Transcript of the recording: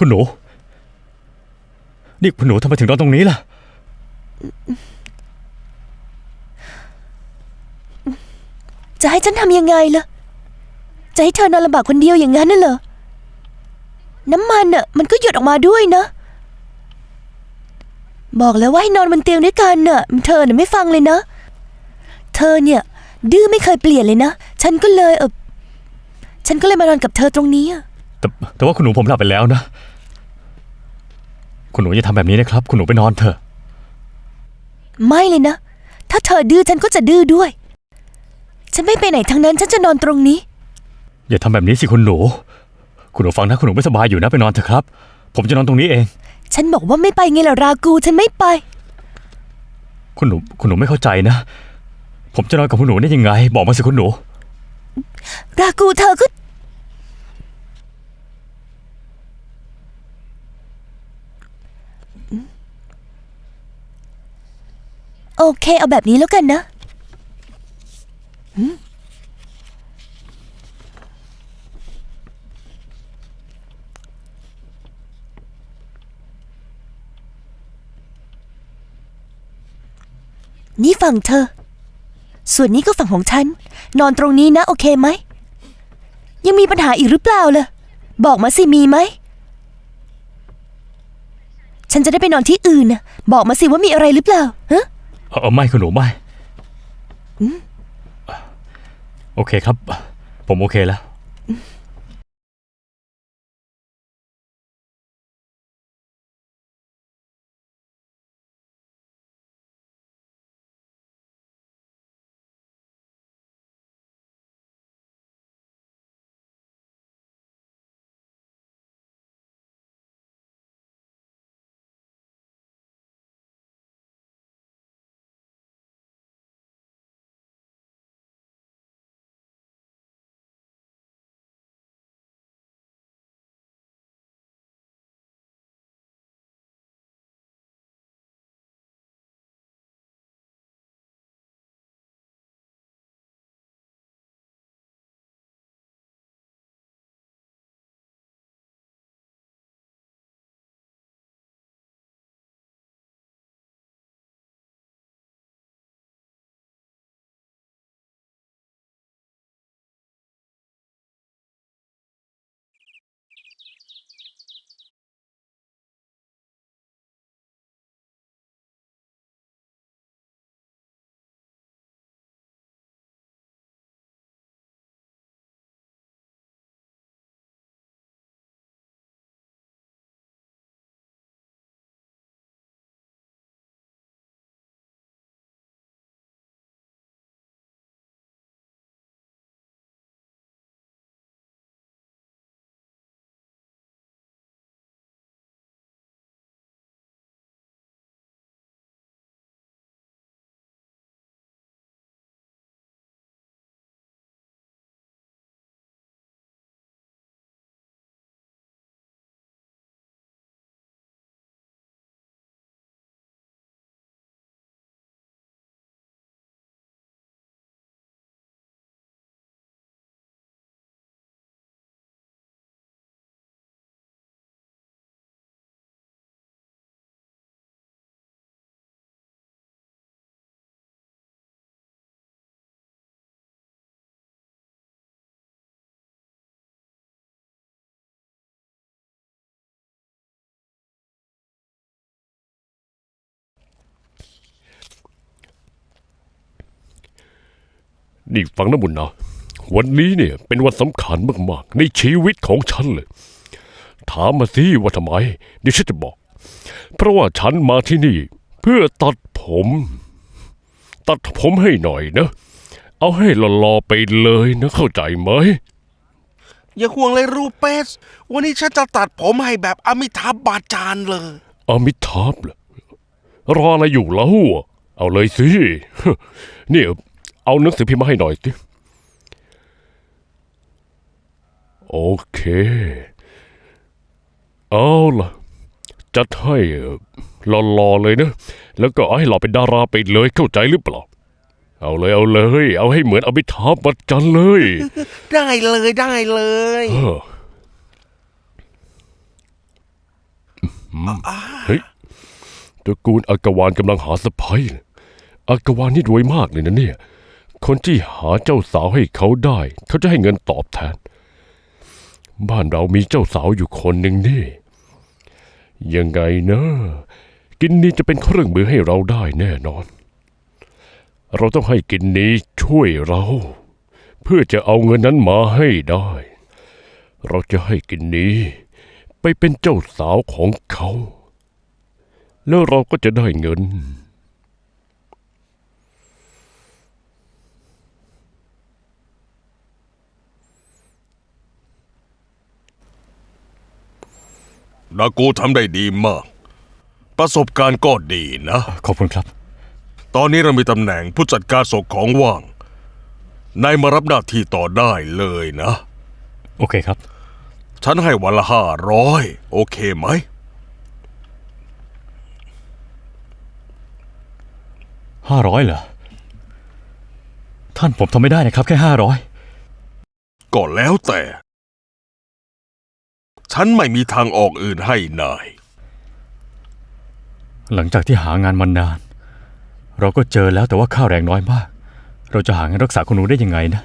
คุณหนู นี่คุณหนูทำไมถึงนอนตรงนี้ล่ะ จะให้ฉันทำยังไงล่ะ จะให้เธอนอนลำบากคนเดียวอย่างนั้นน่ะเหรอ น้ำมันน่ะ มันก็หยดออกมาด้วยนะ บอกแล้วว่าให้นอนบนเตียงด้วยกันน่ะ เธอน่ะไม่ฟังเลยนะ เธอเนี่ย ดื้อไม่เคยเปลี่ยนเลยนะ ฉันก็เลยเออฉันก็เลยมานอนกับเธอตรงนี้อะ แต่แต่ว่าคุณหนูผมหลับไปแล้วนะ คุณหนูอย่าทำแบบนี้นะครับ คุณหนูไปนอนเถอะ ไม่เลยนะ ถ้าเธอดื้อฉันก็จะดื้อด้วย ฉันไม่ไปไหนทั้งนั้น ฉันจะนอนตรงนี้ อย่าทำแบบนี้สิคุณหนู คุณหนูฟังนะคุณหนูไม่สบายอยู่นะไปนอนเถอะครับ ผมจะนอนตรงนี้เอง ฉันบอกว่าไม่ไปไงล่ะรากู ฉันไม่ไป คุณหนูคุณหนูไม่เข้าใจนะ ผมจะนอนกับคุณหนูได้ยังไง บอกมาสิคุณหนู รากูเธอก็ โอเค เอาแบบนี้แล้วกันนะอืมนี่ฝั่งเธอ ส่วนนี้ก็ฝั่งของฉัน นอนตรงนี้นะ โอเคไหม ยังมีปัญหาอีกหรือเปล่าล่ะ บอกมาสิมีไหม ฉันจะได้ไปนอนที่อื่นนะบอกมาสิว่ามีอะไรหรือเปล่าฮะ เออไม่คุณหนูไม่โอเคครับ ผมโอเคแล้ว นี่ฟังนะบุญนะวันนี้เนี่ยเป็นวันสำคัญมากๆ ในชีวิตของฉันเลย ถามมาสิว่าทำไมเดี๋ยวฉันจะบอก เพราะว่าฉันมาที่นี่ เพื่อตัดผม ตัดผมให้หน่อยนะ เอาให้หล่อๆไปเลยนะเข้าใจไหมอย่าห่วงเลยรูเปส วันนี้ฉันจะตัดผมให้แบบอมิทาบาจานเลยอามิทาบเหรอรออะไรอยู่แล้วอะเอาเลยสิเนี่ย เอาหนังสือพิมพ์มาให้หน่อยสิโอเค เอาล่ะ จัดให้หล่อๆเลยนะ แล้วก็เอาให้หล่อเป็นดาราไปเลยเข้าใจหรือเปล่า เอาเลยเอาเลย เอาให้เหมือนอมิทาบบัจจันเลย ได้เลยได้เลยเออเฮ้ยตระกูลอากวานกำลังหาสะพ้ยอากวานนี่รวยมากเลยนะเนี่ย คนที่หาเจ้าสาวให้เขาได้ เขาจะให้เงินตอบแทน บ้านเรามีเจ้าสาวอยู่คนหนึ่งนี่ ยังไงนะ กินนี้จะเป็นเครื่องมือให้เราได้แน่นอน เราต้องให้กินนี้ช่วยเรา เพื่อจะเอาเงินนั้นมาให้ได้ เราจะให้กินนี้ ไปเป็นเจ้าสาวของเขา แล้วเราก็จะได้เงิน นากูทำได้ดีมาก ประสบการณ์ก็ดีนะ ขอบคุณครับ ตอนนี้เรามีตำแหน่งผู้จัดการส่งของว่าง นายมารับหน้าที่ต่อได้เลยนะ โอเคครับ ฉันให้วันละห้าร้อยโอเคไหม ห้าร้อยเหรอ ท่านผมทำไม่ได้นะครับ แค่ห้าร้อย ก็แล้วแต่ ฉันไม่มีทางออกอื่นให้นาย หลังจากที่หางานมานาน เราก็เจอแล้วแต่ว่าค่าแรงน้อยมาก เราจะหาเงินรักษาคนหนูได้ยังไงนะ